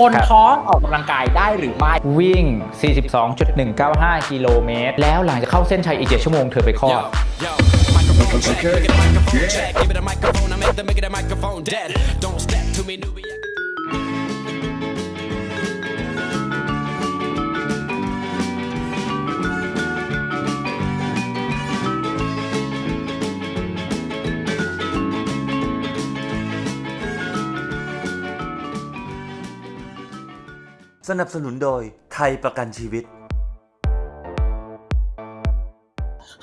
คนครับท้องออกกำลังกายได้หรือไม่ วิ่ง 42.195 กิโลเมตร แล้วหลังจากเข้าเส้นชัยอีก 7 ชั่วโมงเธอไปคลอด Yo, microphone สนับสนุนโดยไทยประกันชีวิต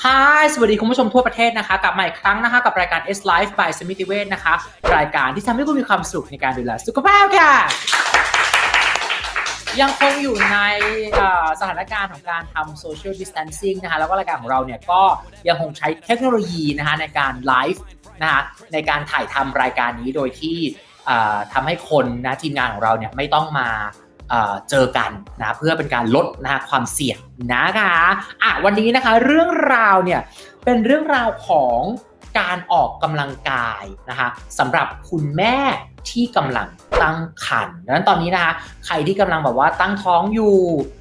ฮายสวัสดีคุณผู้ชมทั่วประเทศนะคะ กลับมาอีกครั้งนะคะ กับรายการ S Life by สมิติเวชนะคะ รายการที่ทำให้คุณมีความสุขในการดูแลสุขภาพค่ะ ยังคงอยู่ในเอ่อสถานการณ์ของการทำ social distancing นะคะ แล้วก็รายการของเราเนี่ยก็ยังคงใช้เทคโนโลยีนะคะในการไลฟ์นะคะในการถ่ายทำรายการนี้โดยที่เอ่อทำให้คนนะทีมงานของเราเนี่ยไม่ต้องมา เอ่อเจอกันนะเพื่อเป็นการลดนะฮะความเสี่ยงนะคะอะวันนี้นะคะเรื่องราวเนี่ยเป็นเรื่องราวของการออกกำลังกายนะคะสำหรับคุณแม่ที่กำลังตั้งครรภ์ดังนั้นตอนนี้นะคะใครที่กำลังแบบว่าตั้งท้องอยู่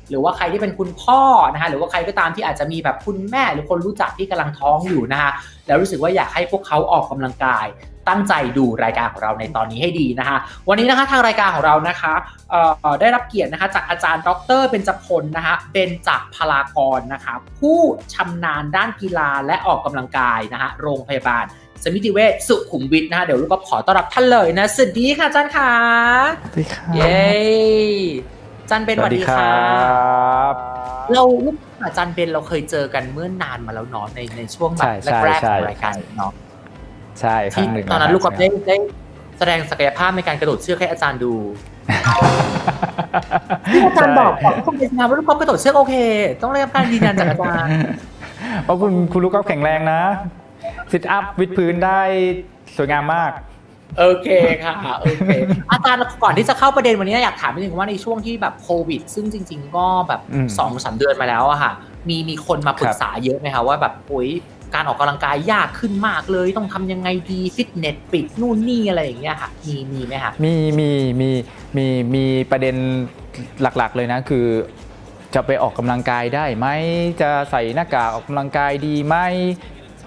หรือว่าใครที่เป็นคุณพ่อนะคะหรือว่าใครก็ตามที่อาจจะมีแบบคุณแม่หรือคนรู้จักที่กำลังท้องอยู่นะคะแล้วรู้สึกว่าอยากให้พวกเขาออกกำลังกาย ตั้งใจดูรายการของเราในตอนนี้ให้ดีนะคะวันนี้นะคะทางรายการของเรานะคะเอ่อได้รับเกียรตินะคะจากอาจารย์ ดรเบญจพลนะคะเบญจพลากรนะคะผู้ชำนาญด้านกีฬาและออกกำลังกายนะคะโรงพยาบาลสมิติเวชสุขุมวิทนะคะเดี๋ยวลูกก็ขอต้อนรับท่านเลยนะสวัสดีค่ะอาจารย์ค่ะสวัสดีครับเย้อาจารย์เบนสวัสดีค่ะบเราลูกอาจารย์เบนเราเคยเจอกันเมื่อนานมาแล้วเนาะในในช่วงแบใช่บใช่แรกๆใช่ของรายการเนาะ ใช่ครั้ที่งหนึ่งตอนนั้นะลูกก็ครับได้ได้แสดงศักยภาพในการกระโดดเชือกให้อาจารย์ดูที่อาจารย์บอกบอกคุณเป็นงานว่าลูกกอล์ฟกระโดดเชือกโอเค ต้องได้รับการยืนยันจากอาจารย์เพราะคุณคุณลูกก็แข็งแรงนะซิทอัพวิดพื้นได้สวยงามมาก โอเคค่ะโอเคอาจารย์ก่อนที่จะเข้าประเด็นวันนี้อยากถามนิดนึงว่าในช่วงที่แบบโควิด ซึ่งจริง ๆ ก็แบบอืมสองสามเดือนมาแล้วอะค่ะ มีมีคนมาปรึกษาเยอะไหมคะว่าแบบโอ๊ย การออกกำลังกายยากขึ้นมากเลยต้องทำยังไงดีฟิตเนสปิดนู่นนี่อะไรอย่างเงี้ยค่ะมีมีไหมคะมีมีมีมีมีประเด็นหลักๆเลยนะคือจะไปออกกำลังกายได้ไหมจะใส่หน้ากากออกกำลังกายดีไหม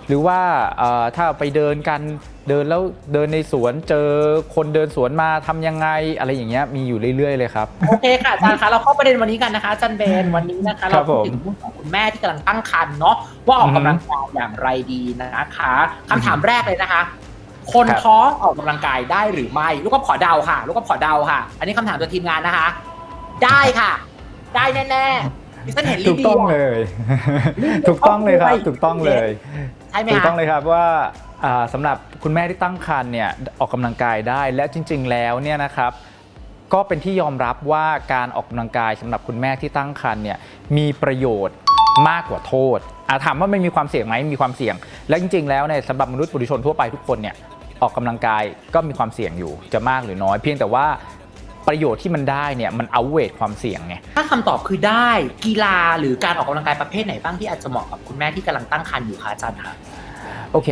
หรือว่าเอ่อถ้าไปเดินกันเดินแล้วเดินในสวนเจอคนเดินสวนมาทำยังไงอะไรอย่างเงี้ยมีอยู่เรื่อย ๆ เลยครับ โอเคค่ะอาจารย์คะเราเข้าประเด็นวันนี้กันนะคะอาจันเบนวันนี้นะคะครัเราบพูดผมถึงเรื่องของคุณแม่ที่กำลังตั้งครรภ์เนาะว่าออกกำลังกายอย่างไรดีนะคะคำถามแรกเลยนะคะ คนครับท้องออกกำลังกายได้หรือไม่ ลูกก็ขอเดาค่ะ ลูกก็ขอเดาค่ะ อันนี้คำถามจากทีมงานนะคะ ได้ค่ะ ได้แน่ๆดิ ฉันเห็นลิถูกเดีต้องยเลยถูกต้องเลยครับ ถูกต้องเลย ใช่ไหมถูกคะต้องเลยครับว่าอ่าสำหรับคุณแม่ที่ตั้งครรภ์เนี่ยออกกำลังกายได้และจริง ๆ แล้วเนี่ยนะครับก็เป็นที่ยอมรับว่าการออกกำลังกายสำหรับคุณแม่ที่ตั้งครรภ์เนี่ยมีประโยชน์มากกว่าโทษอาถามว่าไม่มีความเสี่ยงไหมมีความเสี่ยง และจริง ๆ แล้วเนี่ยสำหรับมนุษย์ปุถุชนทั่วไปทุกคนเนี่ยออกกำลังกายก็มีความเสี่ยงอยู่จะมากหรือน้อย เพียงแต่ว่า ประโยชน์ที่มันได้เนี่ยมันเอาเวทความเสี่ยงไง ถ้าคำตอบคือได้กีฬาหรือการออกกำลังกายประเภทไหนบ้างที่อาจจะเหมาะกับคุณแม่ที่กำลังตั้งครรภ์อยู่คะอาจารย์คะโอเค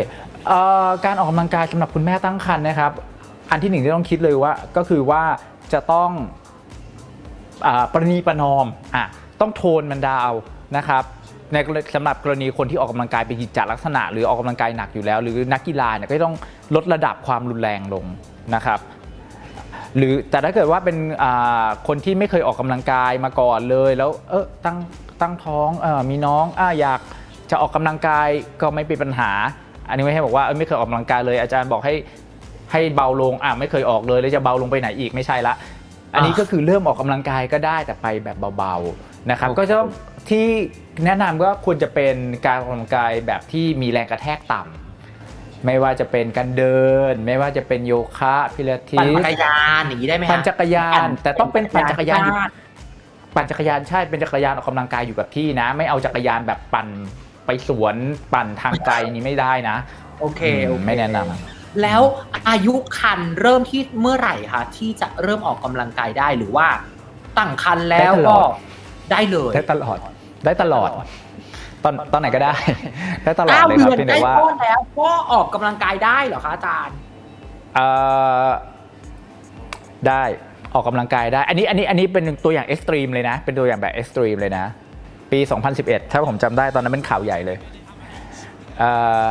เอ่อการออกกำลังกายสำหรับคุณแม่ตั้งครรภ์นะครับ อันที่หนึ่งที่ต้องคิดเลยว่าก็คือว่าจะต้องอาประนีประนอมอะต้องโทนมันดาวนะครับในกรณีสำหรับกรณีคนที่ออกกำลังกายเป็นกิจจลักษณะ หรือออกกำลังกายหนักอยู่แล้ว หรือนักกีฬาเนี่ยก็ต้องลดระดับความรุนแรงลงนะครับ หรือแต่ถ้าเกิดว่าเป็นอ่าคนที่ไม่เคยออกกำลังกายมาก่อนเลย แล้วเออตั้งตั้งท้องเออมีน้องอะอยากจะออกกำลังกายก็ไม่เป็นปัญหา อันนี้ไม่ให้บอกว่าเออไม่เคยออกกำลังกายเลย อาจารย์บอกให้ให้เบาลงอะไม่เคยออกเลยแล้วจะเบาลงไปไหนอีกไม่ใช่ละ อันนี้ก็คือเริ่มออกกำลังกายก็ได้แต่ไปแบบเบาๆนะครับโอเคก็จะต้องที่แนะนำก็ควรจะเป็นการออกกำลังกายแบบที่มีแรงกระแทกต่ำ ไม่ว่าจะเป็นการเดิน ไม่ว่าจะเป็นโยคะพิลาทิปั่นสจักรยานอย่างนี้ได้ไหมคะปั่นจักรยาน แต่ต้องเป็นปั่นจักรยานอยู่บ้ปั่นจักรยานใช่เป็นจักรยานออกกำลังกายอยู่กับที่นะ ไม่เอาจักรยานแบบปั่นไปสวนปั่นทางไกลนี้ไม่ได้นะโอเคโอเคไม่แนะนำ แล้วอายุคันเริ่มที่เมื่อไหร่คะที่จะเริ่มออกกำลังกายได้หรือว่าตั้งคันแล้วได้ตลก็อด ได้เลย ได้ตลอดได้ตลอด ตอนตอนไหนก็ได้ ได้ตลอดเก้าเลยเดืครับอนเพียงได้แต่ว่าก้อนแล้วก็ออกกำลังกายได้เหรอคะอาจารย์ เอ่อได้ออกกำลังกายได้ อันนี้อันนี้อันนี้เป็นตัวอย่างเอ็กซ์ตรีมเลยนะ เป็นตัวอย่างแบบเอ็กซ์ตรีมเลยนะ ปี 2011 ถ้าผมจำได้ตอนนั้นเป็นข่าวใหญ่เลยเอ่อ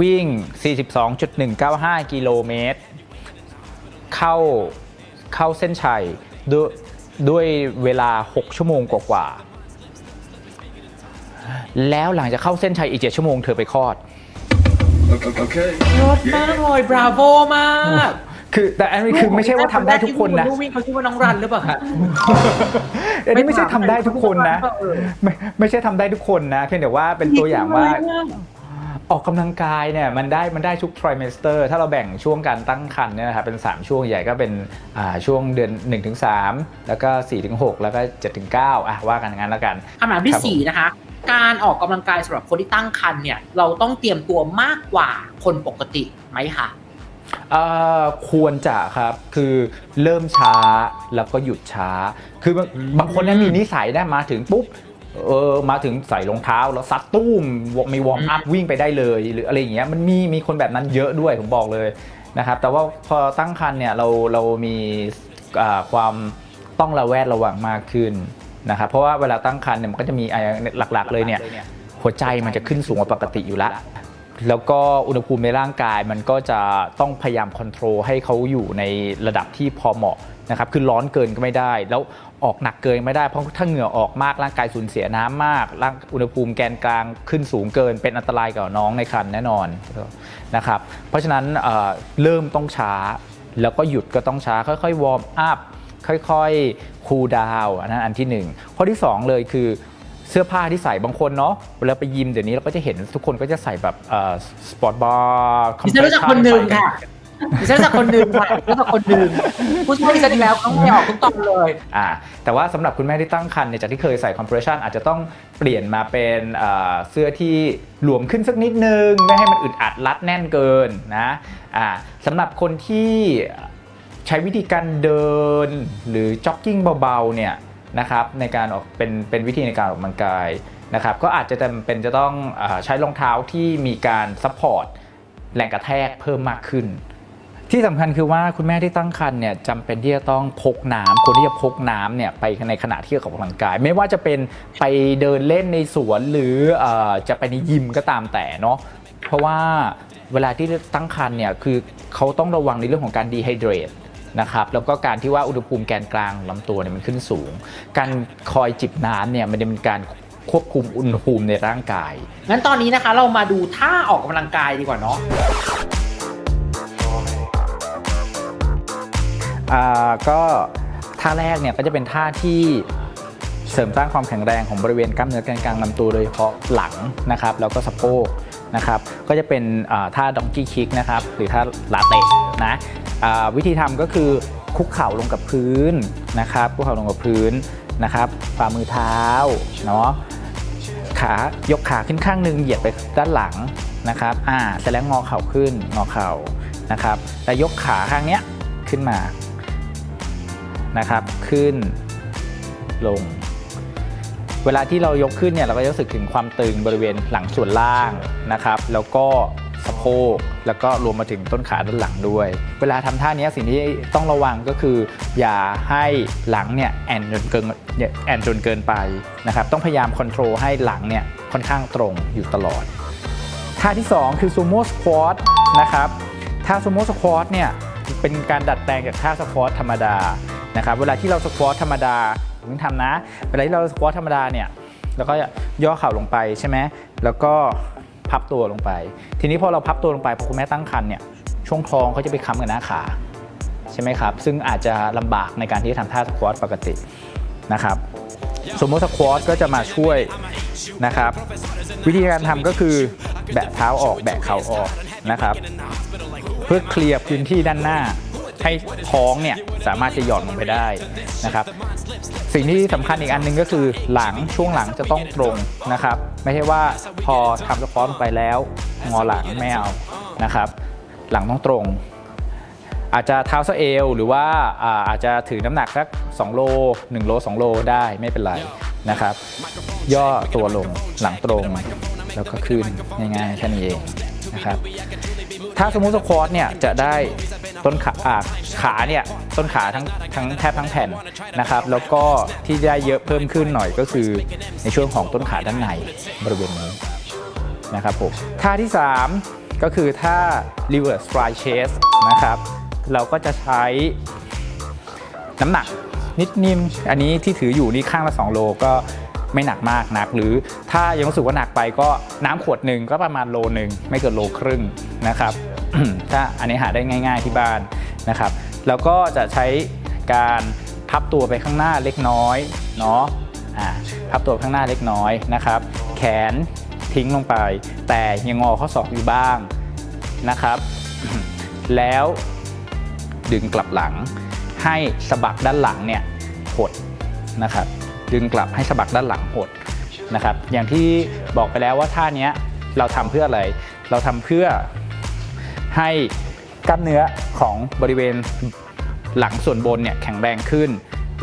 วิ่ง 42.195 กิโลเมตร เข้าเข้าเส้นชัยด้วยด้วยเวลา 6 ชั่วโมงกว่าๆ แล้วหลังจากเข้าเส้นชัยอีก7ชั่วโมงเธอไปคลอด Okay. ยอดมากเลยบราโวมากคือแต่อันนี้คือไม่ใช่ว่าทำได้ทุกคนนะ ลูกวิ่งเขาชื่อว่าน้องรันหรือเปล่าคะ อันนี้ไม่ใช่ทำได้ทุกคนนะ ไม่ถามเออไม่ไม่ใช่ทำได้ทุกคนนะเพียงแต่ว่าเป็นตัวอย่างว่า ออกกำลังกายเนี่ยมันได้มันได้ทุก trimester ถ้าเราแบ่งช่วงการตั้งครรภ์เนี่ยนะครับเป็น 3 ช่วงใหญ่ก็เป็นอ่าช่วงเดือน 1-3 แล้วก็ 4-6 แล้วก็ 7-9 อะว่ากันอย่างนั้นแล้วกัน คำถามที่ครับผม สี่นะคะ การออกกำลังกายสำหรับคนที่ตั้งครรภ์เนี่ยเราต้องเตรียมตัวมากกว่าคนปกติไหมคะเอ่อควรจะครับคือเริ่มช้าแล้วก็หยุดช้า คือบางบางคนเนี่ยมีนิสัยได้มาถึงปุ๊บเออมาถึงใส่รองเท้าแล้วซัดตุ้มมีวอร์มอัพวิ่งไปได้เลย หรืออะไรอย่างเงี้ยมันมีมีคนแบบนั้นเยอะด้วยผมบอกเลยนะครับแต่ว่าพอตั้งครรภ์เนี่ยเราเรามีอ่าความต้องระแวดระวังมากขึ้น นะครับเพราะว่าเวลาตั้งครรภ์เนี่ยมันก็จะมีอ่าหลักๆ เลยเนี่ยหัวใจมันจะขึ้นสูงกว่าปกติอยู่แล้วแล้วก็อุณหภูมิในร่างกายมันก็จะต้องพยายามคอนโทรลให้เขาอยู่ในระดับที่พอเหมาะนะครับคือร้อนเกินก็ไม่ได้ แล้วออกหนักเกินไม่ได้เพราะถ้าเหงื่อออกมากร่างกายสูญเสียน้ำมากร่างอุณหภูมิแกนกลางขึ้นสูงเกิน เป็นอันตรายกับน้องในครรภ์แน่นอนนะครับเพราะฉะนั้นเเริ่มต้องช้า แล้วก็หยุดก็ต้องช้าค่อยๆวอร์มอัพ ค่อยๆคูลดาวน์อันนั้นอันที่หนึ่งข้อที่สองเลยคือเสื้อผ้าที่ใส่บางคนเนาะเวลาไปยิมเดี๋ยวนี้เราก็จะเห็นทุกคนก็จะใส่แบบสปอร์ตบาร์ดิฉันรู้จักคนหนึ่งค่ะดิฉันรู้จักคนหนึ่งค่ะรู้จักคนหนึ่งผู้ช่วยดิฉันอีกแล้วต้องไม่ออกทุกตอนเลยอ่าแต่ว่าสำหรับคุณแม่ที่ตั้งครรภ์เนี่ยจากที่เคยใส่คอมเพรสชันอาจจะต้องเปลี่ยนมาเป็นเอ่อเสื้อที่หลวมขึ้นสักนิดนึง ไม่ให้มันอึดอัดรัดแน่นเกินนะอ่าสำหรับคนที่ ใช้วิธีการเดินหรือจ็อกกิ้งเบาๆเนี่ยนะครับในการออกเป็นเป็นวิธีในการออกกำลังกายนะครับก็อาจจะจำเป็นจะต้องอใช้รองเท้าที่มีการซัพพอร์ตแรงกระแทกเพิ่มมากขึ้น ที่สำคัญคือว่าคุณแม่ที่ตั้งครรภ์เนี่ยจำเป็นที่จะต้องพกน้ำคนที่จะพกน้ำเนี่ยไปในขณะที่ออกกำลังกาย ไม่ว่าจะเป็นไปเดินเล่นในสวนหรือออจะไปในยิมก็ตามแต่เนาะเพราะว่าเวลาที่ตั้งครรภ์เนี่ยคือเขาต้องระวังในเรื่องของการดีไฮเดรต นะครับแล้วก็การที่ว่าอุณหภูมิแกนกลางของลำตัวเนี่ยมันขึ้นสูง การคอยจิบน้ำเนี่ยมันจะเป็นการควบคุมอุณหภูมิในร่างกาย งั้นตอนนี้นะคะเรามาดูท่าออกกำลังกายดีกว่าเนาะอ่าก็ท่าแรกเนี่ยก็จะเป็นท่าที่เสริมสร้างความแข็งแรงของบริเวณกล้ามเนื้อแกนกลางลำตัวโดยเฉพาะหลังนะครับแล้วก็สะโพกนะครับก็จะเป็นอ่าท่าดองกี้คิกนะครับหรือท่าลาเตะนะอ่า วิธีทำก็คือคุกเข่าลงกับพื้นนะครับคุกเข่าลงกับพื้นนะครับฝ่ามือเท้าเนาะขายกขาขึ้นข้างหนึ่งเหยียดไปด้านหลังนะครับอ่าเสร็จแล้วงอเข่าขึ้นงอเข่านะครับแล้วยกขาข้างเนี้ยขึ้นมานะครับขึ้นลง เวลาที่เรายกขึ้นเนี่ยเราก็จะรู้สึกถึงความตึงบริเวณหลังส่วนล่างนะครับ แล้วก็ โพก แล้วก็รวมมาถึงต้นขาด้านหลังด้วย เวลาทำท่านี้สิ่งที่ต้องระวังก็คือ อย่าให้หลังเนี่ยแอนจนเกินแอนจนเกินไปนะครับต้องพยายามคอนโทรลให้หลังเนี่ยค่อนข้างตรงอยู่ตลอด ท่าที่ 2 คือซูโม่สควอตนะครับท่าซูโม่สควอตเนี่ยเป็นการดัดแปลงจากท่าสควอตธรรมดานะครับเวลาที่เราสควอตธรรมดาผมทำนะ เวลาที่เราสควอตธรรมดาเนี่ยเราก็ย่อเข่าลงไปใช่ไหมแล้วก็ พับตัวลงไป ทีนี้พอเราพับตัวลงไปพอคุณแม่ตั้งครรภ์เนี่ยช่วงท้องเขาจะไปค้ำกับหน้าขาใช่ไหมครับ ซึ่งอาจจะลำบากในการที่จะทำท่าสควอตปกตินะครับสมมติสควอตก็จะมาช่วยนะครับ วิธีการทำก็คือแบะเท้าออกแบะเข่าออกนะครับ เพื่อเคลียร์พื้นที่ด้านหน้า ให้ท้องเนี่ยสามารถจะหย่อนลงไปได้นะครับ สิ่งที่สำคัญอีกอันหนึงก็คือหลังช่วงหลังจะต้องตรงนะครับ ไม่ใช่ว่าพอทำสควอตไปแล้วงอหลังไม่เอานะครับ หลังต้องตรง อาจจะเท้าสะเอวหรือว่าอ่าอาจจะถือน้ำหนักสัก2โล1โล2โลได้ไม่เป็นไรนะครับ ย่อตัวลงหลังตรง แล้วก็ขึ้นง่ายๆแค่นี้เองนะครับถ้าสมมุติสควอตเนี่ยจะได้ ต้นขาอ่าขาเนี่ยต้นขาทั้งทั้งแทบทั้งแผ่นนะครับแล้วก็ที่ได้เยอะเพิ่มขึ้นหน่อยก็คือในช่วงของต้นขาด้านในบริเวณนี้นะครับผมท่าที่ 3 ก็คือท่า reverse fly chest นะครับเราก็จะใช้น้ำหนักนิดนิมอันนี้ที่ถืออยู่นี่ข้างละ 2 โลก็ไม่หนักมากนัก หรือถ้ายังรู้สึกว่าหนักไปก็น้ำขวดหนึ่งก็ประมาณโลหนึ่งไม่เกินโลครึ่งนะครับ ถ้าอันนี้หาได้ง่าย ๆที่บ้านนะครับ แล้วก็จะใช้การพับตัวไปข้างหน้าเล็กน้อยเนาะพับตัวข้างหน้าเล็กน้อยนะครับ แขนทิ้งลงไป แต่ยังงอข้อศอกอยู่บ้างนะครับ แล้วดึงกลับหลัง ให้สะบักด้านหลังเนี่ยหดนะครับ ดึงกลับให้สะบักด้านหลังหดนะครับ อย่างที่บอกไปแล้วว่าท่านี้เราทำเพื่ออะไร เราทำเพื่อ ให้กล้ามเนื้อของบริเวณหลังส่วนบนเนี่ยแข็งแรงขึ้น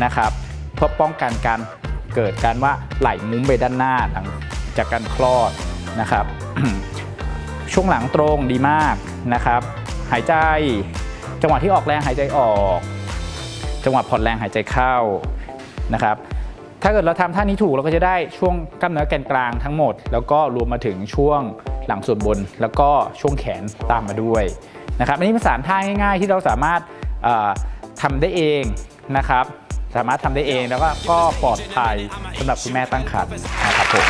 นะครับเพื่อป้องกันการเกิดการว่าไหลมุ้งไปด้านหน้าหลังจากการคลอดนะครับ ช่วงหลังตรงดีมากนะครับ หายใจจังหวะที่ออกแรงหายใจออก จังหวะผ่อนแรงหายใจเข้านะครับ ถ้าเกิดเราทำท่านี้ถูกเราก็จะได้ช่วงกล้ามเนื้อแกนกลางทั้งหมด แล้วก็รวมมาถึงช่วง หลังส่วนบน แล้วก็ช่วงแขนตามมาด้วยนะครับอันนี้เป็นสามท่าง่าย ๆ ที่เราสามารถเอ่อทำได้เองนะครับ สามารถทำได้เองแล้วก็ก็ปลอดภัยสำหรับคุณแม่ตั้งครรภ์นะครับผม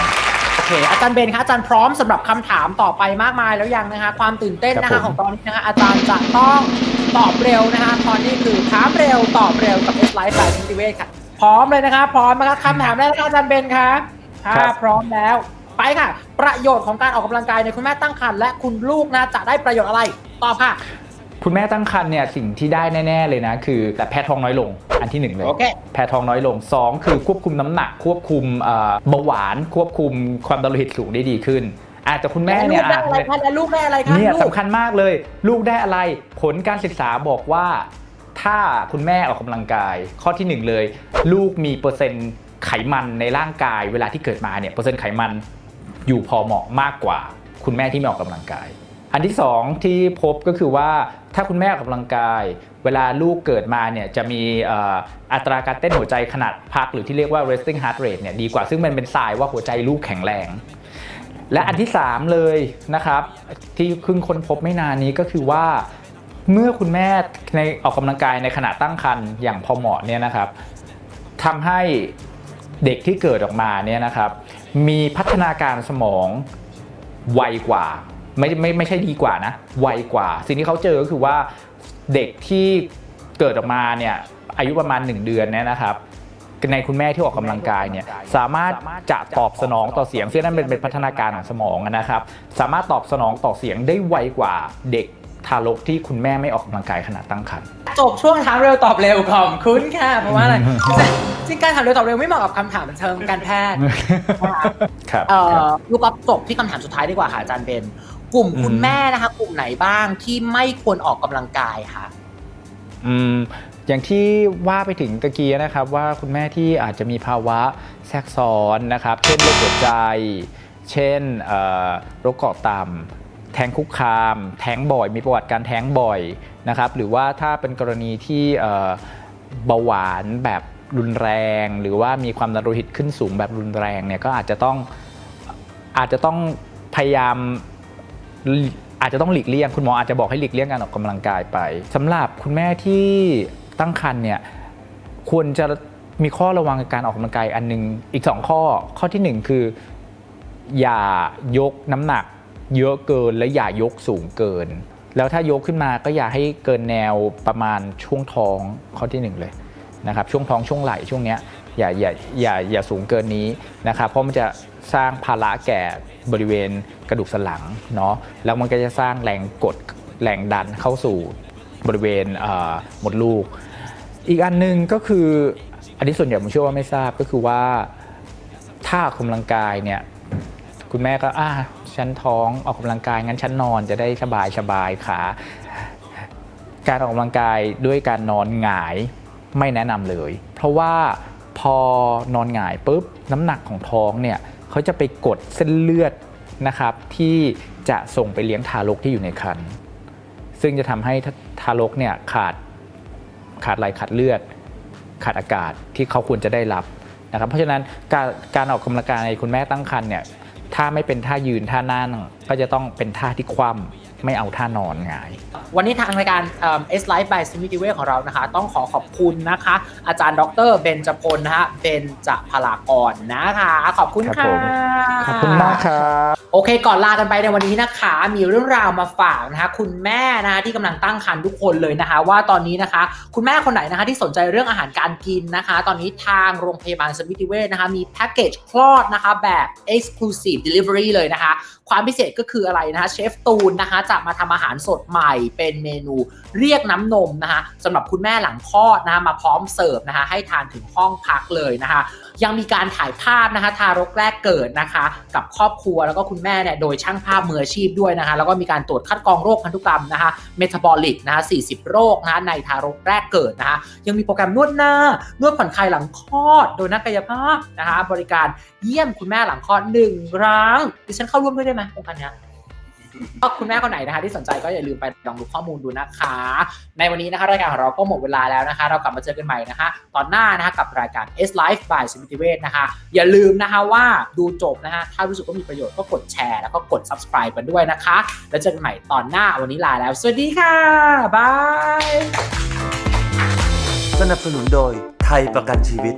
โอเคอาจารย์เบนคะอาจารย์พร้อมสำหรับคำถามต่อไปมากมายแล้วยังนะคะความตื่นเต้นนะครัคะบผมของตอนนี้นะคะอาจารย์จะต้องตอบเร็วนะคะตอนนี้คือถามเร็วตอบเร็วกับ S Life แบบนิติเวศค่ะ พร้อมเลยนะคะพร้อมนะคะคำถามแรกนะคะอาจารย์เบนคะถ้าครับพร้อมแล้ว ไปค่ะ ประโยชน์ของการออกกำลังกายในคุณแม่ตั้งครรภ์และคุณลูกนะจะได้ประโยชน์อะไรตอบค่ะ คุณแม่ตั้งครรภ์เนี่ยสิ่งที่ได้แน่ ๆ เลยนะ คือแต่แพ้ท้องน้อยลงอันที่หนึ่งเลยโอเคแพ้ท้องน้อยลง 2 คือควบคุมน้ำหนัก ควบคุมเอ่อเบาหวาน ควบคุมความดันโลหิตสูงได้ดีขึ้นอาจจะแต่คุณแม่และลูเนี่ยกได้อะไรคะและลูกได้อะไรคะเนี่ยลูกสำคัญมากเลย ลูกได้อะไร ผลการศึกษาบอกว่า ถ้าคุณแม่ออกกำลังกาย ข้อที่หนึ่งเลย ลูกมีเปอร์เซ็นต์ไขมันในร่างกาย เวลาที่เกิดมาเนี่ยเปอร์เซ็นต์ไขมัน อยู่พอเหมาะมากกว่า คุณแม่ที่ไม่ออกกำลังกาย อันที่สองที่พบก็คือว่าถ้าคุณแม่ออกกำลังกาย เวลาลูกเกิดมาเนี่ยจะมีอัตราการเต้นหัวใจขนาดพัก หรือที่เรียกว่า resting heart rate เนี่ยดีกว่าซึ่งมันเป็นสายว่าหัวใจลูกแข็งแรงและอันที่ 3 เลยนะครับ ที่เพิ่งค้นพบไม่นานนี้ก็คือว่า เมื่อคุณแม่ในออกกำลังกายในขณะตั้งครรภ์อย่างพอเหมาะเนี่ยนะครับทำให้เด็กที่เกิดออกมาเนี่ยนะครับ มีพัฒนาการสมองไวกว่า ไม่ไม่ไม่ใช่ดีกว่านะ ไวกว่า สิ่งที่เขาเจอก็คือว่าเด็กที่เกิดออกมาเนี่ยอายุประมาณ 1 เดือนเนี่ยนะครับในคุณแม่ที่ออกกำลังกายเนี่ยสามารถจะตอบสนองต่อเสียงซึ่งนั่นเป็นเป็นพัฒนาการของสมองนะครับ สามารถตอบสนองต่อเสียงได้ไวกว่าเด็ก ทารกที่คุณแม่ไม่ออกกำลังกายขณะตั้งครรภ์ จบช่วงถามเร็วตอบเร็วขอบคุณค่ะ เพราะว่าอะไร จริงๆการถามเร็วตอบเร็วไม่เหมาะกับคำถามเชิงการแพทย์ครับเอ่อลูกก็จบที่คำถามสุดท้ายดีกว่าค่ะอาจารย์เบนกลุ่มคุณอืมแม่นะคะ กลุ่มไหนบ้างที่ไม่ควรออกกำลังกายคะอืมอย่างที่ว่าไปถึงตะกี้นะครับว่าคุณแม่ที่อาจจะมีภาวะแทรกซ้อนนะครับ เช่นโรคหัวใจ เช่นเอ่อโรคเกาะต่ำ แท้งคุกคาม แท้งบ่อย มีประวัติการแท้งบ่อยนะครับหรือว่าถ้าเป็นกรณีที่เบาหวานแบบรุนแรง หรือว่ามีความดันโลหิตขึ้นสูงแบบรุนแรงเนี่ยก็อาจจะต้องอาจจะต้องพยายามอาจจะต้องหลีกเลี่ยงคุณหมออาจจะบอกให้หลีกเลี่ยงการออกกำลังกายไปสำหรับคุณแม่ที่ตั้งครรภ์เนี่ยควรจะมีข้อระวังการออกกำลังกายอันหนึงอีก 2 ข้อข้อทีหนึ่1 คือ อย่ายกน้ำหนัก เยอะเกินและอย่ายกสูงเกิน แล้วถ้ายกขึ้นมาก็อย่าให้เกินแนวประมาณช่วงท้องข้อที่หนึ่งเลยนะครับช่วงท้องช่วงไหล่ช่วงเนี้ยอย่าอย่าอย่าอย่าสูงเกินนี้นะครับเพราะมันจะสร้างภาระแก่บริเวณกระดูกสันหลังเนาะแล้วมันก็จะสร้างแรงกดแรงดันเข้าสู่บริเวณเอ่อมดลูก อีกอันหนึงก็คืออันนี้ส่วนใหญ่ผมเชื่อว่าไม่ทราบก็คือว่าถ้าออกกำลังกายเนี่ย คุณแม่ก็อ่าฉันท้องออกกำลังกายงั้นฉันนอนจะได้สบายสบายขาการออกกำลังกายด้วยการนอนหงายไม่แนะนำเลย เพราะว่าพอนอนหงายปุ๊บน้ำหนักของท้องเนี่ยเขาจะไปกดเส้นเลือดนะครับ ที่จะส่งไปเลี้ยงทารกที่อยู่ในครรภ์ซึ่งจะทำให้ทารกเนี่ยขาดขาดไหลขาดเลือด ขาดอากาศที่เขาควรจะได้รับนะครับ เพราะฉะนั้นการการออกกำลังกายในคุณแม่ตั้งครรภ์เนี่ย ถ้าไม่เป็นท่ายืนท่านั่งก็จะต้องเป็นท่าที่คว่ำ ไม่เอาท่านอนหงาย วันนี้ทางรายการเอ่อ S Life by s m i t y w a y ของเรานะคะ ต้องขอขอบคุณนะคะ อาจารย์ดรเบญจพลนะฮะเบญจพลากรนะคะ ขอบคุณครับค่ะผมขอบคุณมากครับโอเค ก่อนลากันไปในวันนี้นะคะ มีเรื่องราวมาฝากนะคะ คุณแม่นะคะที่กำลังตั้งครรภ์ทุกคนเลยนะคะ ว่าตอนนี้นะคะ คุณแม่คนไหนนะคะ ที่สนใจเรื่องอาหารการกินนะคะ ตอนนี้ทางโรงพยาบาลสมิติเวชนะคะ มีแพ็กเกจคลอดนะคะ แบบ exclusive delivery เลยนะคะ ความพิเศษก็คืออะไรนะคะเชฟตูนนะคะจะมาทำอาหารสดใหม่เป็นเมนูเรียกน้ำนมนะคะสำหรับคุณแม่หลังคลอดนะคะมาพร้อมเสิร์ฟนะคะให้ทานถึงห้องพักเลยนะคะยังมีการถ่ายภาพนะคะทารกแรกเกิดนะคะ กับครอบครัวแล้วก็คุณแม่เนี่ยโดยช่างภาพมืออาชีพด้วยนะคะ แล้วก็มีการตรวจคัดกรองโรคพันธุกรรมนะคะเมตาบอลิกนะคะ40 โรคนะคะในทารกแรกเกิดนะคะ ยังมีโปรแกรมนวดหน้านวดผ่อนคลายหลังคลอด โดยนักกายภาพนะคะ บริการเยี่ยมคุณแม่หลังคลอดหนึ่งครั้งดิฉันเข้าร่วมด้วยได้ไหมโครงการนี้ ก็คุณแม่คนไหนนะคะที่สนใจก็อย่าลืมไปลองดูข้อมูลดูนะคะ ในวันนี้นะคะรายการของเราก็หมดเวลาแล้วนะคะ เรากลับมาเจอกันใหม่นะคะ ตอนหน้านะคะกับรายการ S Life by สมิติเวชนะคะ อย่าลืมนะคะว่าดูจบนะคะถ้ารู้สึกว่ามีประโยชน์ก็กดแชร์แล้วก็กด subscribe กันด้วยนะคะ แล้วเจอกันใหม่ตอนหน้าวันนี้ลาแล้ว สวัสดีค่ะบายสนับสนุนโดยไทยประกันชีวิต